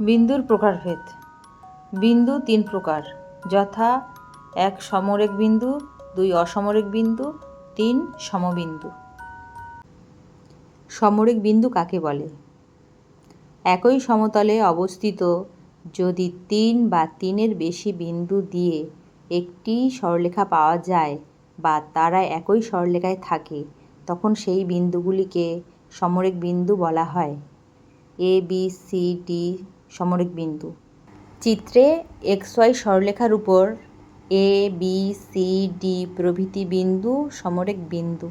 বিন্দুর প্রকারভেদ বিন্দু তিন প্রকার। যথা, এক সমরেক বিন্দু, দুই অসমরেক বিন্দু, তিন সমবিন্দু। সমরেক বিন্দু কাকে বলে? একই সমতলে অবস্থিত যদি তিন বা তিনের বেশি বিন্দু দিয়ে একটি সরলরেখা পাওয়া যায় বা তারা একই সরলরেখায় থাকে, তখন সেই বিন্দুগুলিকে সমরেক বিন্দু বলা হয়। এ বি সি ডি সমরেখ বিন্দু। চিত্রে এক্স ওয়াই সরলরেখার উপর এ বি সি ডি প্রভৃতি বিন্দু সমরেক বিন্দু।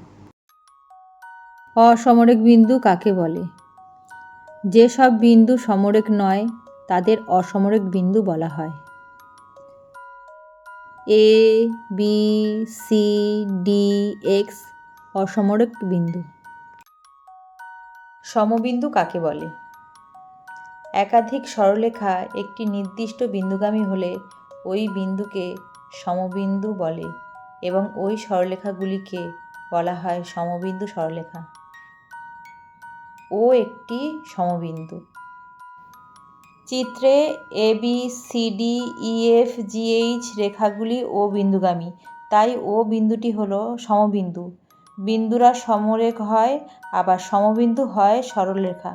অসমরেখ বিন্দু কাকে বলে? যেসব বিন্দু সমরেক নয়, তাদের অসমরেক বিন্দু বলা হয়। A B C D X অসমরেক বিন্দু। সমবিন্দু কাকে বলে? একাধিক সরলরেখা একটি নির্দিষ্ট বিন্দুগামী হলে ওই বিন্দুকে সমবিন্দু বলে এবং ওই সরলরেখাগুলিকে বলা হয় সমবিন্দু সরলরেখা ও একটি সমবিন্দু। চিত্রে A B C D E F G H রেখাগুলি ও বিন্দুগামী। তাই ও বিন্দুটি হল সমবিন্দু। বিন্দুরা সমরেখ হয়, আবার সমবিন্দু হয় সরলরেখা